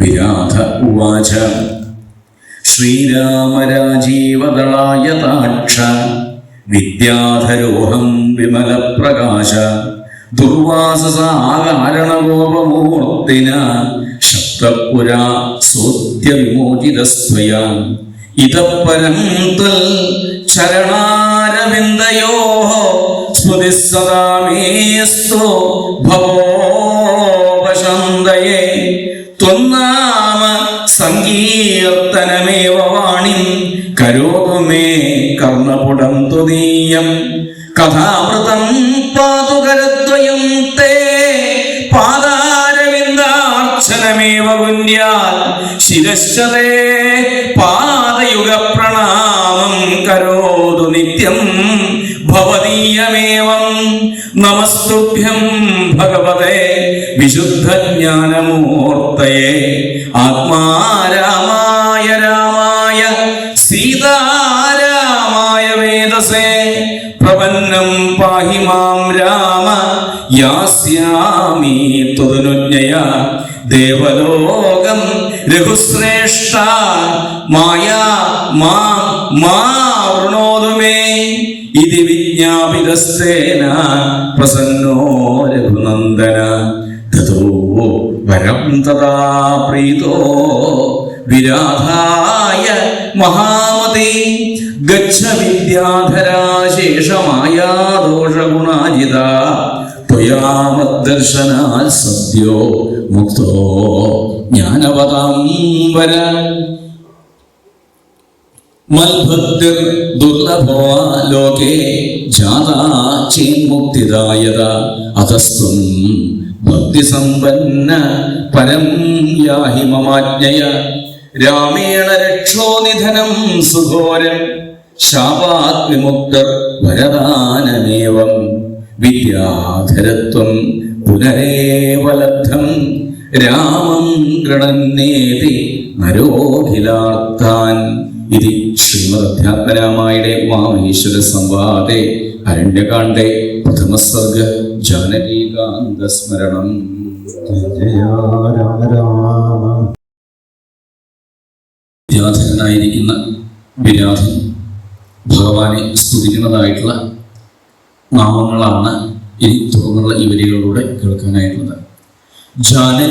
വിരാധ ഉവാച. ശ്രീരാമരാജീവദളായ താക്ഷ വിദ്യാധരോഹം വിമലപ്രകാശ ദുർവാസസാകാരണഗോപമൂർത്തിന ശബ്ദപുരാ സോദ്യവിമോചിതസ്വയാ. ഇതപ്പരം തൽ ചരണാരവിന്ദയോ സ്മൃതി സദാ ഭവോപശാന്തയേ സങ്കീർത്തനമേവ വാണിം കരോതു മേ കർണപുടം തുനീയം കഥാമൃതം പാതുകരദ്വയം തേ പാദാരവിന്ദാർച്ചനമേവ കുന്യാൽ ശിരശ്ചതേ പാദയുഗ പ്രണാമം കരോതു നിത്യം ഭവതീയമേവം. നമസ്തുഭ്യം ഭഗവതേ വിശുദ്ധജ്ഞാനമൂർത്തയെ ആത്മാരാമായ രാമായ സീതാരാമായ വേദസേ പ്രപന്നം പാഹി മാം രാമ യാസ്യാമി തുതനുജ്ഞയ ദേവലോകം രഘുശ്രേഷ്ഠ മായ മാ മാ ഇതി വിജ്ഞാപിതസേന പ്രസന്നോ രഘുനന്ദന. തതോ വരം തഥാ പ്രീതോ വിരാധായ മഹാമതി. ഗച്ഛ വിദ്യാധരാശേഷമായ ദോഷഗുണാജിത ത്വയാമദ്ദർശനാൽ സദ്യോ മുക്തോ ജ്ഞാനവതാംബര മൽഭക്തിർ ദുർലഭോ ലോകേ ജാതാ ചേന്മുക്തിദായത അധസ്ത്വം ഭക്തിസമ്പന്ന പരം യാഹി മമാജ്ഞയ രാമേണ രക്ഷോനിധനം സുഘോരം. ശാപാത് വിമുക്തർ വരദാനമേവം. വിദ്യാധരത്വം പുനരേവലബ്ധം രാമം ഗൃണന്നേതി നരോഖിലാർത്ഥാൻ ഇതി ശ്രീമദ് അധ്യാത്മരാമായുടെ മാമേശ്വര സംവാദേ അരണ്യകാണ്ഡേ. പ്രഥമസർഗ ജാനകീകാന്തസ്മരണം രാമ വിരാധൻ ഭഗവാനെ സ്തുതിക്കുന്നതായിട്ടുള്ള നാമങ്ങളാണ് ഇനി തുടർന്നുള്ള ഈ വരികളിലൂടെ കേൾക്കാനായിട്ടുള്ളത്. ജാനകീകാന്തസ്മരണം.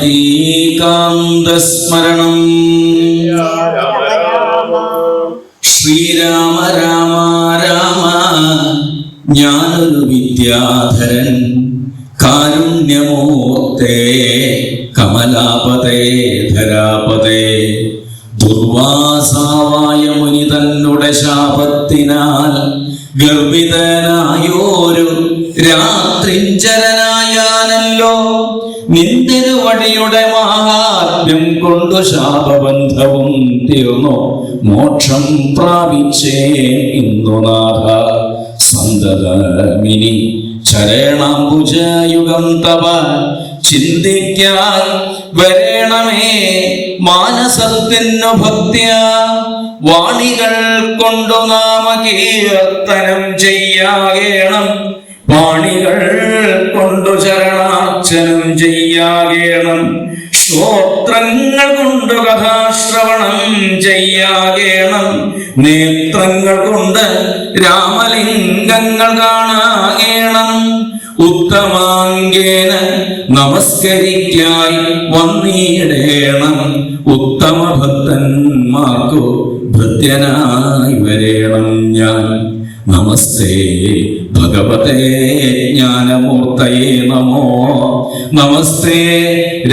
ശ്രീരാമ രാമ രാമ ഞാനൊരു വിദ്യാധരൻ കാരുണ്യമോത്തേ കമലാപതേ ധരാപതേ. ദുർവാസാവായ മുനി തന്നുടെ ശാപത്തിനാൽ ഗർഭിതനായോരും രാത്രിഞ്ചരനായാനല്ലോ നിന്തിരുവടിയുടെ മഹാത്മ്യം കൊണ്ടു ശാപബന്ധവും തീർന്നു. മോക്ഷം പ്രാപിച്ചേ ഇന്നു നാഥ സന്തതമിനി ചരേണാംബുജയുഗം തവ ചിന്തിക്കാൻ വരേണമേ മാനസത്തിനു ഭക്തിയ വാണികൾ കൊണ്ടു നാമകീർത്തനം ചെയ്യാകേണം. വാണികൾ കൊണ്ടു ചരണാർച്ചനം ചെയ്യാകേണം. ശ്രോത്രങ്ങൾ കൊണ്ട് കഥാശ്രവണം ചെയ്യാകേണം. നേത്രങ്ങൾ കൊണ്ട് രാമലിംഗങ്ങൾ കാണാകേണം. ഉത്തമാങ്കേന നമസ്കരിക്കായി വന്നിടേണം. ഉത്തമ ഭക്തന്മാർക്കു ഭൃത്യനായി വരേണം ഞാൻ. നമസ്തേ ഭഗവതേ ജ്ഞാനമൂർത്തയേ നമോ. നമസ്തേ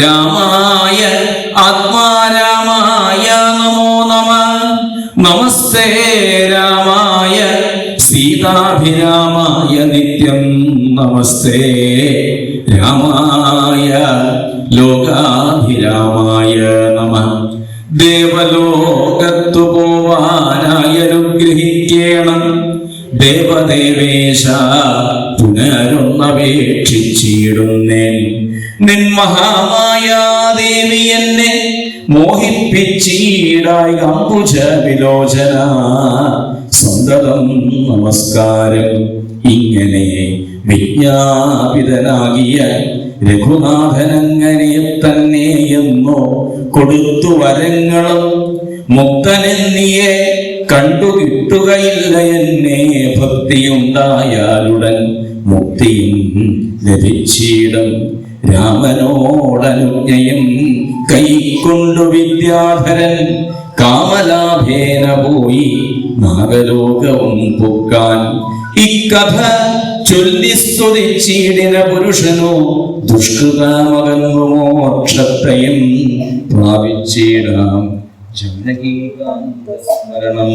രാമായ ആത്മാരാമായ നമോ നമ. നമസ്തേ സീതാഭിരാമായ നിത്യം നമസ്തേ. രാമായ ലോകാഭിരാമായ നമ. ദേവലോകത്തു പോവാനായി അനുഗ്രഹിക്കണം ദേവദേവേശ പുനരൊന്നപേക്ഷിച്ചിടുന്നേൻ. നിൻ മഹാമായാദേവി എന്നെ മോഹിപ്പിച്ചീടായി അംബുജ വിലോചന സ്വന്തതം നമസ്കാരം. ഇങ്ങനെ വിജ്ഞാപിതനാകിയ രഘുനാഥനങ്ങനെ തന്നെ എന്നോ കൊടുത്തു വരങ്ങളും മുക്തനെന്നിയെ കണ്ടു കിട്ടുകയില്ല എന്നെ ഭക്തിയുണ്ടായാലുടൻ മുക്തിയും ലഭിച്ചിടും. രാമനോടനുജ്ഞയും കൈക്കൊണ്ടു വിദ്യാധരൻ കാമലാഭേന പോയി നാഗലോകവും പൊക്കാൻ. ഇക്കഥ ചൊല്ലി സ്തുതിച്ചിടിന പുരുഷനോ ദുഷ്കൃതാമകന്നു മോക്ഷത്തെയും പ്രാപിച്ചിടാം. ജനകീകാന്ത സ്മരണം